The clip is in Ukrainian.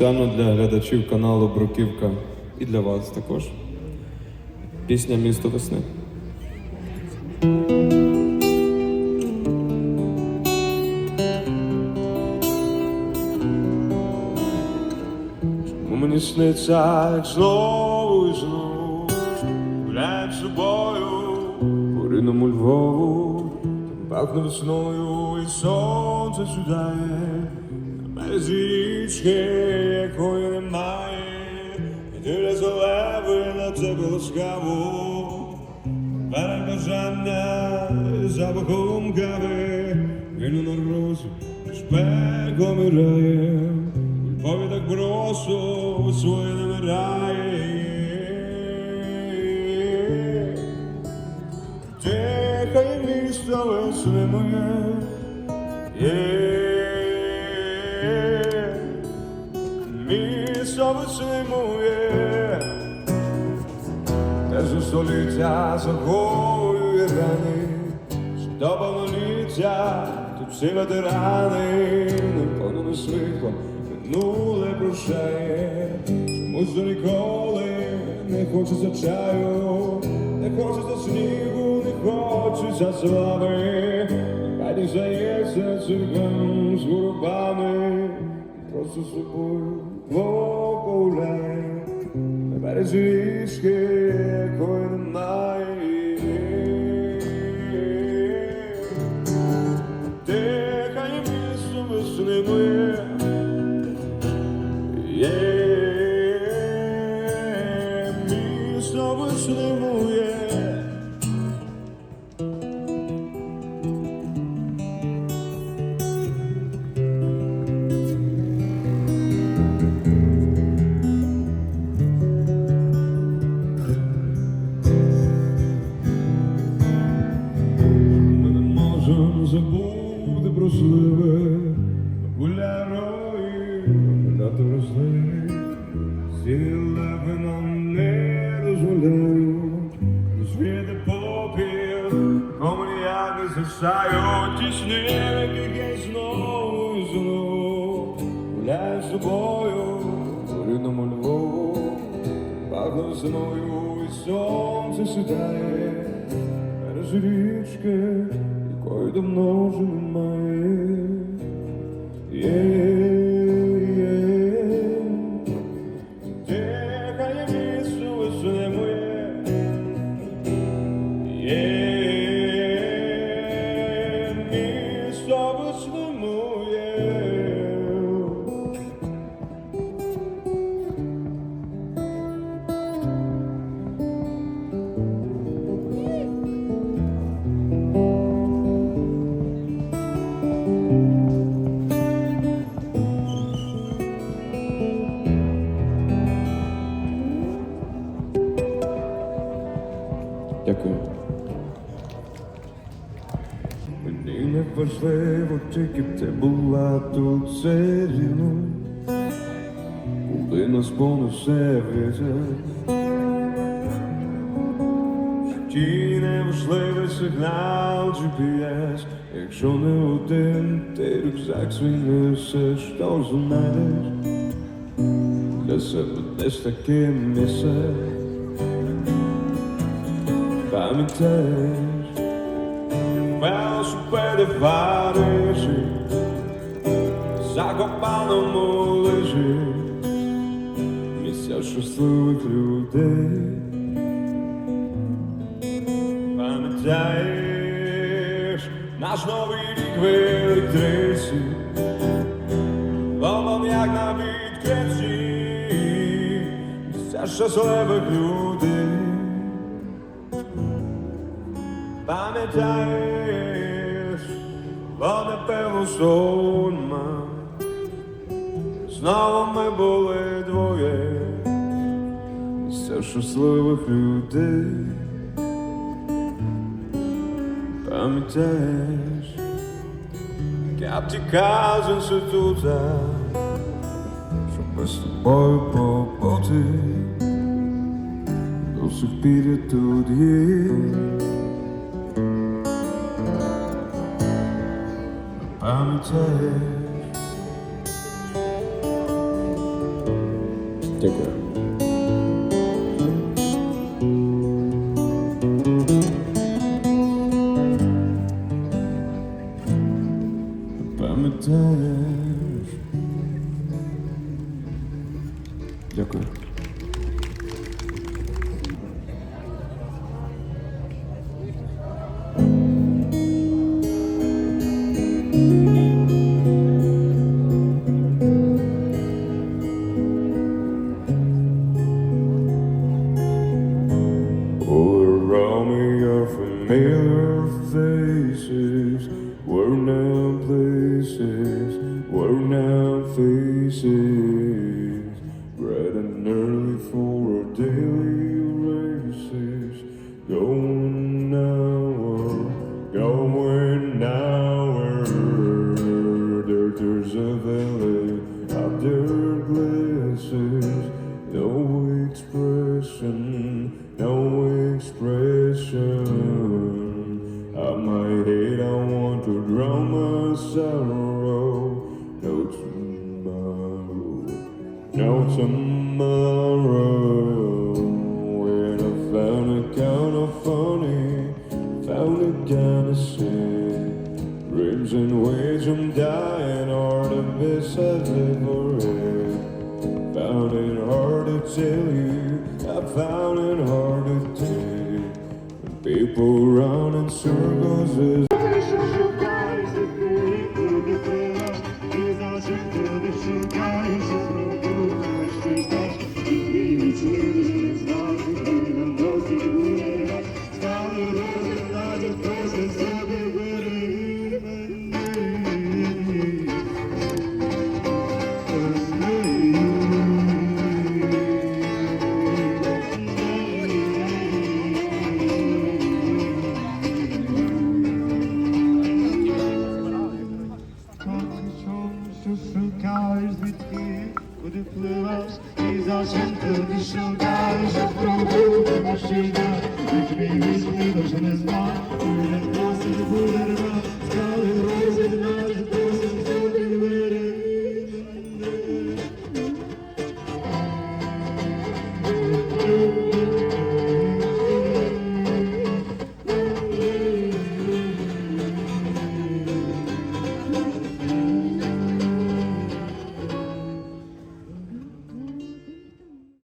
Спеціально для глядачів каналу Бруківка і для вас також. Пісня Місто весни. Мені сниться, як знову і знову гуляють з собою по рідному Львову, пахне весною і сонце березі річки, якої немає, і ти золеви на тебе ласкаво, бере бажання запахом кави, вільно на розі, спеком і раєм. Львові так просто своє намирає. Тихає місто весни моє. Місто весни моє. Те за століття загоює рани, що до повноліття тут всі ветерани, наповнене світлом, минуле прощає, чомусь до ніколи не хочеться чаю, не хочеться снігу, не хочеться слави, хай не здається цирком з гурбами, просто з собою погуляє. На березі річки, якої немає. Дихає місто весни моє. Є весною і сонце сідає. Бережи річки, якої давно вже немає. Мені не важливо, тільки б ти була тут все рівно, куди нас понесе вітер. Ті неважливий сигнал GPS, якщо не один, ти рюкзак свій несеш, то знайдеш для себе десь таке місце. Пам'ятаєш, в Парижі, закопаному лежить місця щасливих людей. Пам'ятаєш наш новий рік в електриці, Ломом як на відкритті, місця щасливих людей. Пам'ятаєш, бо напевно сонма, знову ми були двоє, місця щасливих людей. Пам'ятаєш, я втікав з інститута, щоб без тобою побути, до сих пір я тут є. Пам'ятаєш, Дякую. Пам'ятаєш? Familiar faces, worn out places, worn out faces. Bright and early for our daily races, going now, going now. There, there's a valley up there glances, no expression, no expression. My head, I want to drown my sorrow. No tomorrow, no tomorrow. When I found it kind of funny, found it kind of sad. Dreams and ways from dying are the best I've ever had. Found it hard to tell you, I found it hard people round in circles наша справа, наша війна, від мій військовий дуже не зна, уряд нас не буде рва, скали грози нас просить сюди двері.